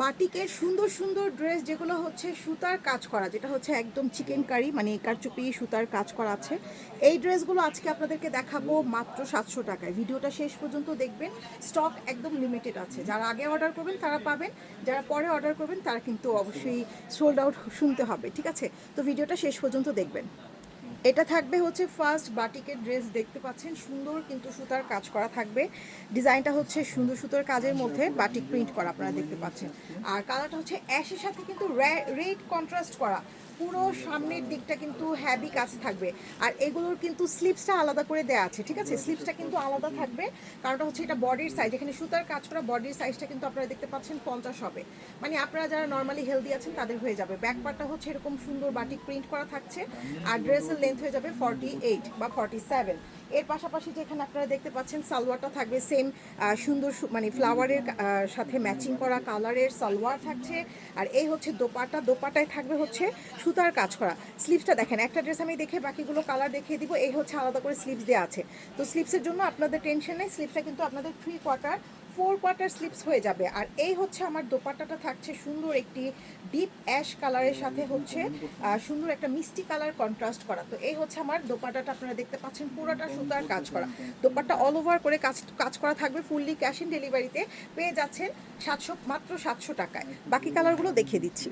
বাটিকের সুন্দর সুন্দর ড্রেস যেগুলো হচ্ছে সুতার কাজ করা, যেটা হচ্ছে একদম চিকেন কারি মানে কারচুপি, সুতার কাজ করা আছে। এই ড্রেসগুলো আজকে আপনাদেরকে দেখাবো মাত্র সাতশো টাকায়। ভিডিওটা শেষ পর্যন্ত দেখবেন স্টক একদম লিমিটেড আছে। যারা আগে অর্ডার করবেন, তারা পাবেন। যারা পরে অর্ডার করবেন, তারা কিন্তু অবশ্যই সোল্ড আউট শুনতে হবে, ঠিক আছে? তো ভিডিওটা শেষ পর্যন্ত দেখবেন। এটা থাকবে হচ্ছে ফার্স্ট বাটিকের ড্রেস দেখতে পাচ্ছেন, সুন্দর কিন্তু সুতার কাজ করা থাকবে। ডিজাইনটা হচ্ছে সুন্দর সুতোর কাজের মধ্যে বাটিক প্রিন্ট করা আপনারা দেখতে পাচ্ছেন। আর কালারটা হচ্ছে অ্যাশের সাথে কিন্তু রেড কন্ট্রাস্ট করা। পুরো সামনের দিকটা কিন্তু হ্যাভি কাজ থাকবে। আর এগুলোর কিন্তু স্লিপসটা আলাদা করে দেওয়া আছে, ঠিক আছে? স্লিপসটা কিন্তু আলাদা থাকবে। কারণটা হচ্ছে এটা বডির সাইজ এখানে সুতার কাজ করা বডির সাইজটা কিন্তু আপনারা দেখতে পাচ্ছেন পঞ্চাশ হবে। মানে আপনারা যারা নর্মালি হেলদি আছেন, তাদের হয়ে যাবে। ব্যাক পার্টটা হচ্ছে এরকম সুন্দর বাটিক প্রিন্ট করা থাকছে। আর ড্রেসের লেন্থ হয়ে যাবে ফর্টি এইট বা ফর্টি সেভেন এর পাশাপাশি যেখানে আপনারা দেখতে পাচ্ছেন, সালোয়ারটা থাকবে সেম সুন্দর মানে ফ্লাওয়ারের সাথে ম্যাচিং করা কালারের সালোয়ার থাকছে। আর এই হচ্ছে দোপাটা। দোপাটায় থাকবে হচ্ছে সুতার কাজ করা। স্লিভসটা দেখেন, একটা ড্রেস আমি দেখে বাকিগুলো কালার দেখিয়ে দিব, এই হচ্ছে আলাদা করে স্লিভস দেওয়া আছে। তো স্লিভসের জন্য আপনাদের টেনশন নেই স্লিভসটা কিন্তু আপনাদের three quarter four quarter sleeves হয়ে যাবে। আর এই হচ্ছে আমার দোপাট্টাটা থাকছে সুন্দর একটি ডিপ অ্যাশ কালারের সাথে হচ্ছে সুন্দর একটা মিষ্টি কালার কন্ট্রাস্ট করা। তো এই হচ্ছে আমার দোপাট্টাটা, আপনারা দেখতে পাচ্ছেন পুরোটা সুতার কাজ করা। দোপাট্টা অল ওভার করে কাজ কাজ করা থাকবে ফুললি ক্যাশ ইন ডেলিভারিতে পেয়ে যাচ্ছেন সাতশো, মাত্র সাতশো টাকায়। বাকি কালারগুলো দেখিয়ে দিচ্ছি।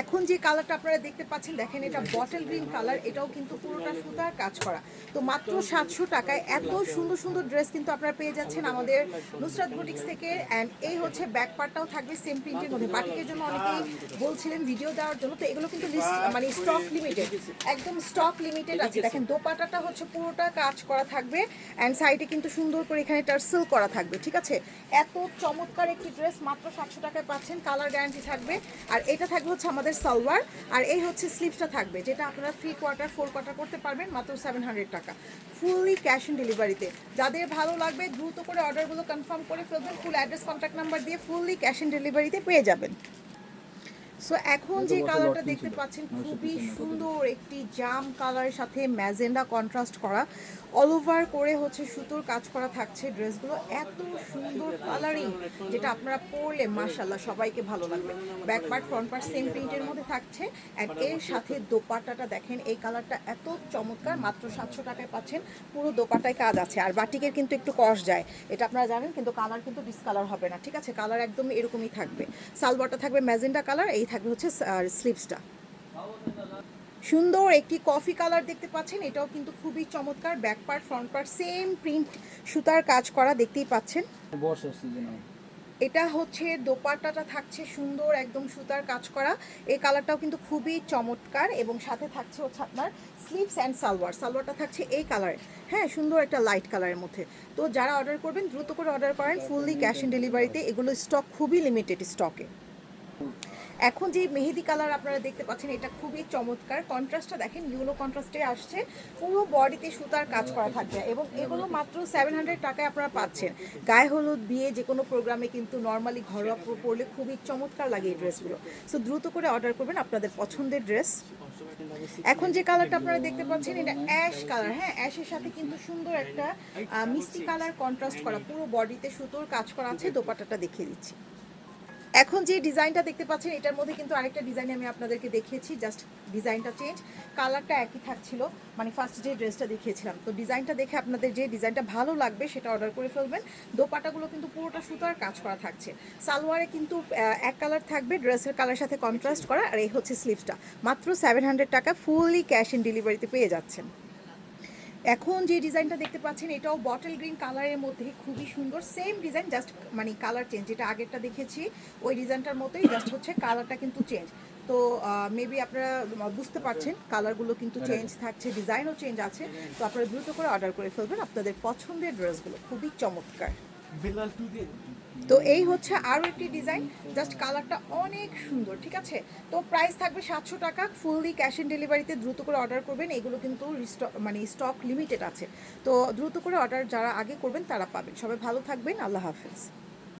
এখন যে কালারটা আপনারা দেখতে পাচ্ছেন, দেখেন এটা বটল গ্রিন কালার এটাও কিন্তু পুরোটা সুতার কাজ করা। তো মাত্র সাতশো টাকায় এত সুন্দর সুন্দর ড্রেস কিন্তু আপনারা পেয়ে যাচ্ছেন আমাদের নুসরাত বুটিক্স থেকে। অ্যান্ড এই হচ্ছে ব্যাক পার্টটাও থাকবে সেম প্রিন্টের মধ্যে। বাটিকের জন্য অনেকেই বলছিলেন ভিডিও দেওয়ার জন্য। তো এগুলো কিন্তু মানে স্টক লিমিটেড একদম স্টক লিমিটেড আছে। দেখেন দোপাটাটা হচ্ছে পুরোটা কাজ করা থাকবে। অ্যান্ড সাইডে কিন্তু সুন্দর করে এখানে টার্সেল করা থাকবে, ঠিক আছে? এত চমৎকার একটি ড্রেস মাত্র সাতশো টাকায় পাচ্ছেন। কালার গ্যারান্টি থাকবে। আর এটা থাকবে হচ্ছে আমাদের সালোয়ার, আর এই হচ্ছে স্লিপসটা থাকবে, যেটা আপনারা থ্রি কোয়ার্টার ফোর কোয়ার্টার করতে পারবেন, মাত্র সেভেন হান্ড্রেড টাকা। ফুললি ক্যাশ অন ডেলিভারিতে যাদের ভালো লাগবে, দ্রুত করে অর্ডারগুলো কনফার্ম করে ফেলবেন ফুল অ্যাড্রেস কন্ট্যাক্ট নাম্বার দিয়ে ফুললি ক্যাশ অন ডেলিভারিতে পেয়ে যাবেন। সো এখন যে কালারটা দেখতে পাচ্ছেন খুবই সুন্দর একটি জাম কালারের সাথে ম্যাজেন্ডা কন্ট্রাস্ট করা। অল ওভার করে হচ্ছে সুতোর কাজ করা থাকছে ড্রেসগুলো। এত সুন্দর কালারিং যেটা আপনারা পরলে মাশাল্লাহ সবাইকে ভালো লাগবে। Back part front part same প্রিন্টের মধ্যে থাকছে। অ্যান্ড এর সাথে দোপাট্টাটা দেখেন এই কালারটা এত চমৎকার মাত্র সাতশো টাকায় পাচ্ছেন। পুরো দোপাটায় কাজ আছে। আর বাটিকের কিন্তু একটু কস যায়। এটা আপনারা জানেন কিন্তু কালার কিন্তু ডিসকালার হবে না। ঠিক আছে? কালার একদম এরকমই থাকবে। সালবারটা থাকবে ম্যাজেন্ডা কালার এই থাকবে হচ্ছে স্লিপসটা। সুন্দর একটি কফি কালার দেখতে পাচ্ছেন এটাও কিন্তু খুবই চমৎকার back part front part same print সুতার কাজ করা দেখতেই পাচ্ছেন। এটা হচ্ছে দোপাট্টাটা থাকছে সুন্দর একদম সুতার কাজ করা। এই কালারটাও কিন্তু খুবই চমৎকার এবং সাথে থাকছে হচ্ছে আপনার স্লিভস অ্যান্ড সালোয়ার। সালোয়ারটা থাকছে এই কালারের। হ্যাঁ সুন্দর একটা লাইট কালারের মধ্যে। তো যারা অর্ডার করবেন দ্রুত করে অর্ডার করেন ফুললি ক্যাশ অন ডেলিভারিতে এগুলো স্টক খুবই লিমিটেড স্টকে এখন যে মেহেদি কালার আপনারা দেখতে পাচ্ছেন, এটা খুবই চমৎকার। কন্ট্রাস্টটা দেখেন ইউলো কন্ট্রাস্টে আসছে। পুরো বডিতে সুতার কাজ করা থাকবে এবং এগুলো মাত্র সেভেন হান্ড্রেড টাকায় আপনারা পাচ্ছেন। গায়ে হলুদ, বিয়ে যে কোনো প্রোগ্রামে কিন্তু নর্মালি ঘরোয়া পরলে খুবই চমৎকার লাগে এই ড্রেসগুলো সো দ্রুত করে অর্ডার করবেন আপনাদের পছন্দের ড্রেস এখন যে কালারটা আপনারা দেখতে পাচ্ছেন, এটা অ্যাশ কালার হ্যাঁ অ্যাশের সাথে কিন্তু সুন্দর একটা মিষ্টি কালার কন্ট্রাস্ট করা। পুরো বডিতে সুতোর কাজ করা আছে দোপাটাটা দেখিয়ে দিচ্ছি। এখন যে ডিজাইনটা দেখতে পাচ্ছেন, এটার মধ্যে কিন্তু আরেকটা ডিজাইন আমি আপনাদেরকে দেখিয়েছি জাস্ট ডিজাইনটা চেঞ্জ কালারটা একই থাকছিল মানে ফার্স্ট যে ড্রেসটা দেখিয়েছিলাম। তো ডিজাইনটা দেখে আপনাদের যে ডিজাইনটা ভালো লাগবে, সেটা অর্ডার করে ফেলবেন। দোপাটাগুলো কিন্তু পুরোটা সুতার কাজ করা থাকছে। সালোয়ারে কিন্তু এক কালার থাকবে ড্রেসের কালার সাথে কন্ট্রাস্ট করা, আর এই হচ্ছে স্লিপসটা মাত্র সেভেন হান্ড্রেড টাকা ফুললি ক্যাশ ইন ডেলিভারিতে পেয়ে যাচ্ছেন। এখন যে ডিজাইনটা দেখতে পাচ্ছেন এটাও বটল গ্রিন কালারের মধ্যে খুবই সুন্দর। সেম ডিজাইন জাস্ট মানে কালার চেঞ্জ যেটা আগেরটা দেখেছি ওই ডিজাইনটার মতোই জাস্ট হচ্ছে কালারটা কিন্তু চেঞ্জ তো মেবি আপনারা বুঝতে পারছেন কালারগুলো কিন্তু চেঞ্জ থাকছে ডিজাইনও চেঞ্জ আছে। তো আপনারা দ্রুত করে অর্ডার করে ফেলবেন আপনাদের পছন্দের ড্রেসগুলো খুবই চমৎকার। তো এই হচ্ছে আরও একটি ডিজাইন, জাস্ট কালারটা অনেক সুন্দর, ঠিক আছে? তো প্রাইস থাকবে সাতশো টাকা ফুললি ক্যাশ অন ডেলিভারিতে দ্রুত করে অর্ডার করবেন, এগুলো কিন্তু মানে স্টক লিমিটেড আছে। তো দ্রুত করে অর্ডার যারা আগে করবেন তারা পাবেন। সবাই ভালো থাকবেন, আল্লাহ হাফেজ।